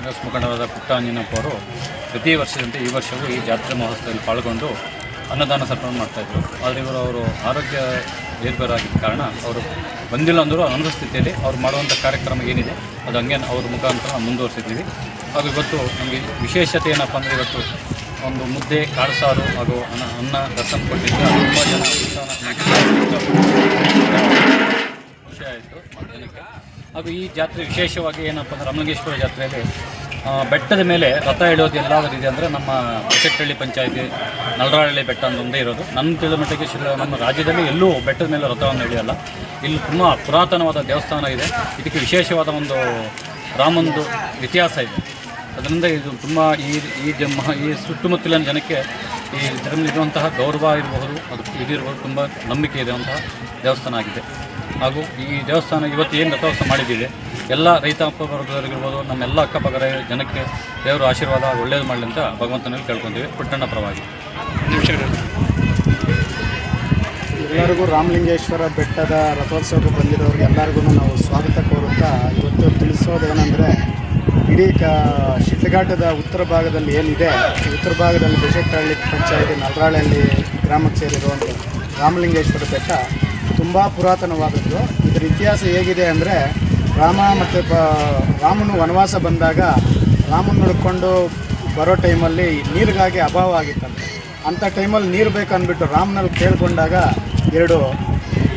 ಕಾಂಗ್ರೆಸ್ ಮುಖಂಡರಾದ ಪುಟ್ಟ ಅಂಜನಪ್ಪ ಅವರು ಪ್ರತಿ ವರ್ಷದಂತೆ ಈ ವರ್ಷವೂ ಈ ಜಾತ್ರೆ ಮಹೋತ್ಸವದಲ್ಲಿ ಪಾಲ್ಗೊಂಡು ಅನ್ನದಾನ ಸರ್ಪಣೆ ಮಾಡ್ತಾಯಿದ್ರು ಆದರೆ ಇವರು ಅವರು ಆರೋಗ್ಯ ಏರ್ಬೇರಾಗಿದ್ದ ಕಾರಣ ಅವರು ಬಂದಿಲ್ಲ ಅಂದರೂ ಅನುಪಸ್ಥಿತಿಯಲ್ಲಿ ಅವ್ರು ಮಾಡುವಂಥ ಕಾರ್ಯಕ್ರಮ ಏನಿದೆ, ಅದು ಹಂಗೆ ಅವ್ರ ಮುಖಾಂತರ ಮುಂದುವರಿಸಿದ್ದೀವಿ. ಹಾಗೂ ಇವತ್ತು ನಮಗೆ ವಿಶೇಷತೆ ಏನಪ್ಪ ಅಂದರೆ ಇವತ್ತು ಒಂದು ಮುದ್ದೆ, ಕಾಳು ಸಾರು ಹಾಗೂ ಅನ್ನ ಅನ್ನ ದರ್ಶನ ಕೊಟ್ಟಿದ್ದು ತುಂಬ ಜನ ಹಾಗೂ ಈ ಜಾತ್ರೆ ವಿಶೇಷವಾಗಿ ಏನಪ್ಪ ಅಂದರೆ ರಾಮಲಿಂಗೇಶ್ವರ ಜಾತ್ರೆಯಲ್ಲಿ ಬೆಟ್ಟದ ಮೇಲೆ ರಥ ಎಳೆಯೋದು ಎಲ್ಲಾದ್ರಿದೆ ಅಂದರೆ ನಮ್ಮ ಬೆಟ್ಟಹಳ್ಳಿ ಪಂಚಾಯತಿ ನಲರಾಳಳ್ಳಿ ಬೆಟ್ಟ ಅಂತ ಒಂದೇ ಇರೋದು. ನನ್ನ ತಿಳಿದ ಮಟ್ಟಿಗೆ ನಮ್ಮ ರಾಜ್ಯದಲ್ಲಿ ಎಲ್ಲೂ ಬೆಟ್ಟದ ಮೇಲೆ ರಥವನ್ನು ಎಳೆಯಲ್ಲ. ಇಲ್ಲಿ ತುಂಬ ಪುರಾತನವಾದ ದೇವಸ್ಥಾನ ಇದೆ. ಇದಕ್ಕೆ ವಿಶೇಷವಾದ ಒಂದು ರಾಮಂದು ಇತಿಹಾಸ ಇದೆ. ಅದರಿಂದ ಇದು ತುಂಬ ಈ ಈ ಜಮ್ಮ ಈ ಸುತ್ತಮುತ್ತಲಿನ ಜನಕ್ಕೆ ಈ ಇದರಲ್ಲಿರುವಂತಹ ಗೌರವ ಇರಬಹುದು, ಅದು ಇದಿರ್ಬೋದು ತುಂಬ ನಂಬಿಕೆ ಇರುವಂತಹ ದೇವಸ್ಥಾನ ಆಗಿದೆ. ಹಾಗೂ ಈ ದೇವಸ್ಥಾನ ಇವತ್ತು ಏನು ರಥೋತ್ಸವ ಮಾಡಿದ್ದೀವಿ, ಎಲ್ಲ ರೈತಾಪ ವರ್ಗದವರಿಗಿರ್ಬೋದು, ನಮ್ಮೆಲ್ಲ ಅಕ್ಕಪಕ್ಕದ ಜನಕ್ಕೆ ದೇವರ ಆಶೀರ್ವಾದ ಒಳ್ಳೇದು ಮಾಡಲಿ ಅಂತ ಭಗವಂತನಲ್ಲಿ ಕೇಳ್ಕೊತೀವಿ, ಪುಟ್ಟಣ್ಣ ಪರವಾಗಿ. ಎಲ್ಲರಿಗೂ ರಾಮಲಿಂಗೇಶ್ವರ ಬೆಟ್ಟದ ರಥೋತ್ಸವಕ್ಕೆ ಬಂದಿರೋರಿಗೆ ಎಲ್ಲರಿಗೂ ನಾವು ಸ್ವಾಗತ ಕೋರುತ್ತಾ ಇವತ್ತು ತಿಳಿಸೋದೇನೆಂದರೆ ಇಡೀ ಕ ಶಿಡ್ಲಘಾಟದ ಉತ್ತರ ಭಾಗದಲ್ಲಿ ಏನಿದೆ, ಉತ್ತರ ಭಾಗದಲ್ಲಿ ಬೆಶೆಟ್ಟಹಳ್ಳಿ ಪಂಚಾಯತಿ ನಲ್ರಾಳಹಳ್ಳಿ ಗ್ರಾಮಕ್ಕೆ ಸೇರಿರುವಂಥ ರಾಮಲಿಂಗೇಶ್ವರ ಬೆಟ್ಟ ತುಂಬ ಪುರಾತನವಾದದ್ದು. ಇದರ ಇತಿಹಾಸ ಹೇಗಿದೆ ಅಂದರೆ ರಾಮ ಮತ್ತು ರಾಮನು ವನವಾಸ ಬಂದಾಗ ರಾಮನ ನಡ್ಕೊಂಡು ಬರೋ ಟೈಮಲ್ಲಿ ನೀರಿಗಾಗಿ ಅಭಾವ ಆಗಿತ್ತಂತೆ. ಅಂಥ ಟೈಮಲ್ಲಿ ನೀರು ಬೇಕಂದ್ಬಿಟ್ಟು ರಾಮನಲ್ಲಿ ಕೇಳ್ಕೊಂಡಾಗ ಎರಡು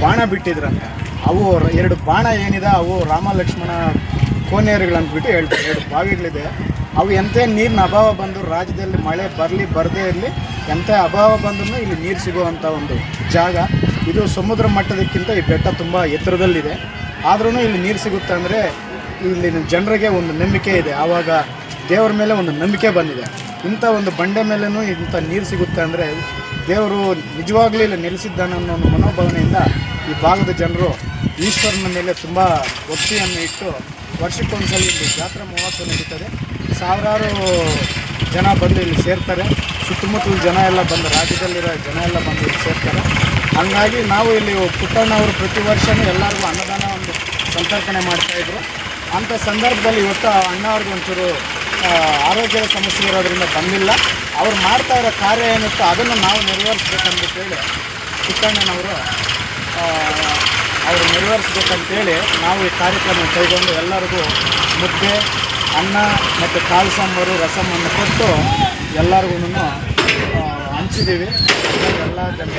ಬಾಣ ಬಿಟ್ಟಿದ್ರಂತೆ. ಅವು ಎರಡು ಬಾಣ ಏನಿದೆ, ಅವು ರಾಮ ಲಕ್ಷ್ಮಣ ಕೋನೇರುಗಳಂದ್ಬಿಟ್ಟು ಹೇಳ್ತಾರೆ. ಎರಡು ಬಾವಿಗಳಿದೆ ಅವು ಎಂಥ ನೀರಿನ ಅಭಾವ ಬಂದು ರಾಜ್ಯದಲ್ಲಿ ಮಳೆ ಬರಲಿ ಬರದೇ ಇರಲಿ ಎಂಥ ಅಭಾವ ಬಂದರೂ ಇಲ್ಲಿ ನೀರು ಸಿಗುವಂಥ ಒಂದು ಜಾಗ. ಇದು ಸಮುದ್ರ ಮಟ್ಟದಕ್ಕಿಂತ ಈ ಬೆಟ್ಟ ತುಂಬ ಎತ್ತರದಲ್ಲಿದೆ. ಆದ್ರೂ ಇಲ್ಲಿ ನೀರು ಸಿಗುತ್ತೆ ಅಂದರೆ ಇಲ್ಲಿನ ಜನರಿಗೆ ಒಂದು ನಂಬಿಕೆ ಇದೆ. ಆವಾಗ ದೇವರ ಮೇಲೆ ಒಂದು ನಂಬಿಕೆ ಬಂದಿದೆ. ಇಂಥ ಒಂದು ಬಂಡೆ ಮೇಲೂ ಇಂಥ ನೀರು ಸಿಗುತ್ತೆ ಅಂದರೆ ದೇವರು ನಿಜವಾಗ್ಲೂ ಇಲ್ಲಿ ನೆಲೆಸಿದ್ದಾನೆ ಅನ್ನೋ ಒಂದು ಮನೋಭಾವನೆಯಿಂದ ಈ ಭಾಗದ ಜನರು ಈಶ್ವರನ ಮೇಲೆ ತುಂಬ ಭಕ್ತಿಯನ್ನು ಇಟ್ಟು ವರ್ಷಕ್ಕೊಂದ್ಸಲ ಇಲ್ಲಿ ಜಾತ್ರಾ ಮಹೋತ್ಸವ ನಡೀತದೆ. ಸಾವಿರಾರು ಜನ ಬಂದು ಇಲ್ಲಿ ಸೇರ್ತಾರೆ. ಸುತ್ತಮುತ್ತಲ ಜನ ಎಲ್ಲ ಬಂದು ರಾಜ್ಯದಲ್ಲಿರೋ ಜನ ಎಲ್ಲ ಬಂದು ಇಲ್ಲಿ ಸೇರ್ತಾರೆ. ಹಂಗಾಗಿ ನಾವು ಇಲ್ಲಿ ಪುಟ್ಟಣ್ಣವರು ಪ್ರತಿ ವರ್ಷವೂ ಎಲ್ಲರಿಗೂ ಅನ್ನದಾನ ಒಂದು ಸಂತರ್ಪಣೆ ಮಾಡ್ತಾಯಿದ್ರು ಅಂಥ ಸಂದರ್ಭದಲ್ಲಿ ಇವತ್ತು ಅಣ್ಣ ಅವ್ರಿಗೆ ಒಂಚೂರು ಆರೋಗ್ಯದ ಸಮಸ್ಯೆ ಇರೋದ್ರಿಂದ ಬಂದಿಲ್ಲ. ಅವ್ರು ಮಾಡ್ತಾ ಇರೋ ಕಾರ್ಯ ಏನಿತ್ತು ಅದನ್ನು ನಾವು ನೆರವೇರಿಸ್ಬೇಕಂತೇಳಿ ಪುಟ್ಟಣ್ಣನವರು ಆ, ಅವರು ನೆರವೇರಿಸ್ಬೇಕಂತೇಳಿ ನಾವು ಈ ಕಾರ್ಯಕ್ರಮ ಕೈಗೊಂಡು ಎಲ್ಲರಿಗೂ ಮುದ್ದೆ, ಅನ್ನ ಮತ್ತು ಕಾಳು ಸಾಂಬಾರು ರಸಮನ್ನು ಕೊಟ್ಟು ಎಲ್ಲರಿಗೂ ಹಂಚಿದ್ದೀವಿ. ಎಲ್ಲ ಜನ,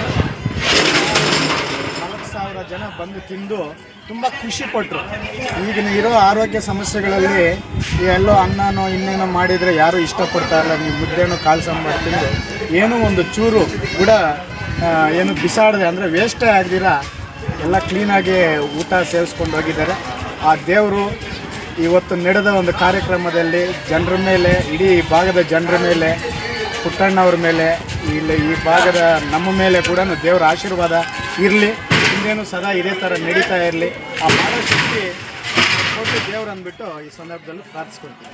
ನಾಲ್ಕು ಸಾವಿರ ಜನ ಬಂದು ತಿಂದು ತುಂಬ ಖುಷಿ ಕೊಟ್ಟರು ಈಗಿನ ಇರೋ ಆರೋಗ್ಯ ಸಮಸ್ಯೆಗಳಲ್ಲಿ ಎಲ್ಲೋ ಅನ್ನನೋ ಇನ್ನೇನೋ ಮಾಡಿದರೆ ಯಾರೂ ಇಷ್ಟಪಡ್ತಾ ಇಲ್ಲ. ನೀವು ಮುದ್ದೆನೋ ಕಾಳು ಸಾಂಬಾರು ತಿಂದು ಏನೋ ಒಂದು ಚೂರು ಕೂಡ ಏನು ಬಿಸಾಡದೆ ಅಂದರೆ ವೇಸ್ಟೇ ಆಗದಿರ ಎಲ್ಲ ಕ್ಲೀನಾಗಿ ಊಟ ಸೇವಿಸ್ಕೊಂಡು ಹೋಗಿದ್ದಾರೆ. ಆ ದೇವರು ಇವತ್ತು ನಡೆದ ಒಂದು ಕಾರ್ಯಕ್ರಮದಲ್ಲಿ ಜನರ ಮೇಲೆ, ಇಡೀ ಭಾಗದ ಜನರ ಮೇಲೆ, ಪುಟ್ಟಣ್ಣವ್ರ ಮೇಲೆ, ಇಲ್ಲಿ ಈ ಭಾಗದ ನಮ್ಮ ಮೇಲೆ ಕೂಡ ದೇವರ ಆಶೀರ್ವಾದ ಇರಲಿ. ಹಿಂದೇನು ಸದಾ ಇದೇ ಥರ ನಡೀತಾ ಇರಲಿ. ಆ ಮಾಡೋ ಶಕ್ತಿ ಕೊಟ್ಟು ದೇವ್ರು ಅಂದ್ಬಿಟ್ಟು ಈ ಸಂದರ್ಭದಲ್ಲಿ ಪ್ರಾರ್ಥಿಸ್ಕೊಳ್ತೀವಿ